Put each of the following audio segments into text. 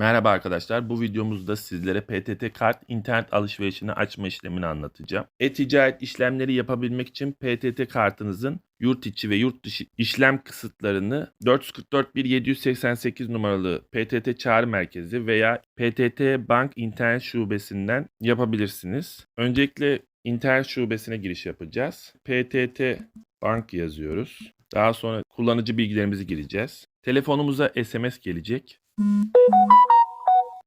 Merhaba arkadaşlar. Bu videomuzda sizlere PTT kart internet alışverişini açma işlemini anlatacağım. E-ticaret işlemleri yapabilmek için PTT kartınızın yurt içi ve yurt dışı işlem kısıtlarını 444 788 numaralı PTT çağrı merkezi veya PTT Bank internet şubesinden yapabilirsiniz. Öncelikle internet şubesine giriş yapacağız. PTT Bank yazıyoruz. Daha sonra kullanıcı bilgilerimizi gireceğiz. Telefonumuza SMS gelecek.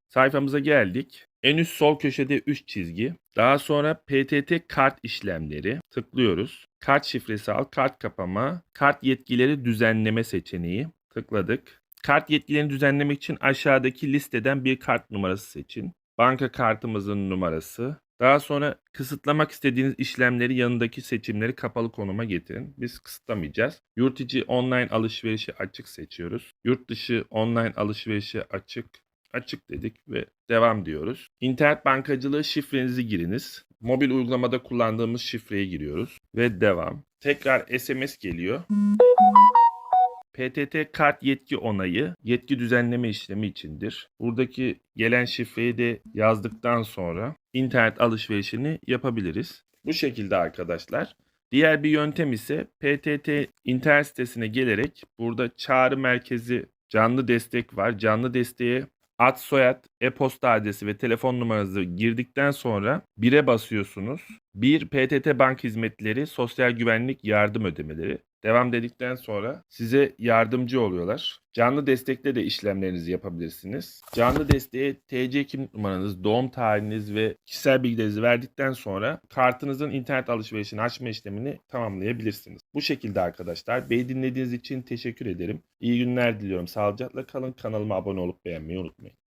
Sayfamıza geldik. En üst sol köşede 3 çizgi. Daha sonra PTT kart işlemleri tıklıyoruz. Kart şifresi al, kart kapama, kart yetkileri düzenleme seçeneği tıkladık. Kart yetkilerini düzenlemek için aşağıdaki listeden bir kart numarası seçin. Banka kartımızın numarası. Daha sonra kısıtlamak istediğiniz işlemleri yanındaki seçimleri kapalı konuma getirin. Biz kısıtlamayacağız. Yurt içi online alışverişi açık seçiyoruz. Yurt dışı online alışverişi açık açık dedik ve devam diyoruz. İnternet bankacılığı şifrenizi giriniz. Mobil uygulamada kullandığımız şifreyi giriyoruz ve devam. Tekrar SMS geliyor. PTT kart yetki onayı yetki düzenleme işlemi içindir. Buradaki gelen şifreyi de yazdıktan sonra internet alışverişini yapabiliriz. Bu şekilde arkadaşlar. Diğer bir yöntem ise PTT internet sitesine gelerek burada çağrı merkezi canlı destek var. Canlı desteğe ad soyad, e-posta adresi ve telefon numaranızı girdikten sonra 1'e basıyorsunuz. 1 PTT bank hizmetleri, sosyal güvenlik yardım ödemeleri. Devam dedikten sonra size yardımcı oluyorlar. Canlı destekle de işlemlerinizi yapabilirsiniz. Canlı desteğe TC kimlik numaranız, doğum tarihiniz ve kişisel bilgilerinizi verdikten sonra kartınızın internet alışverişini açma işlemini tamamlayabilirsiniz. Bu şekilde arkadaşlar. Beni dinlediğiniz için teşekkür ederim. İyi günler diliyorum. Sağlıcakla kalın. Kanalıma abone olup beğenmeyi unutmayın.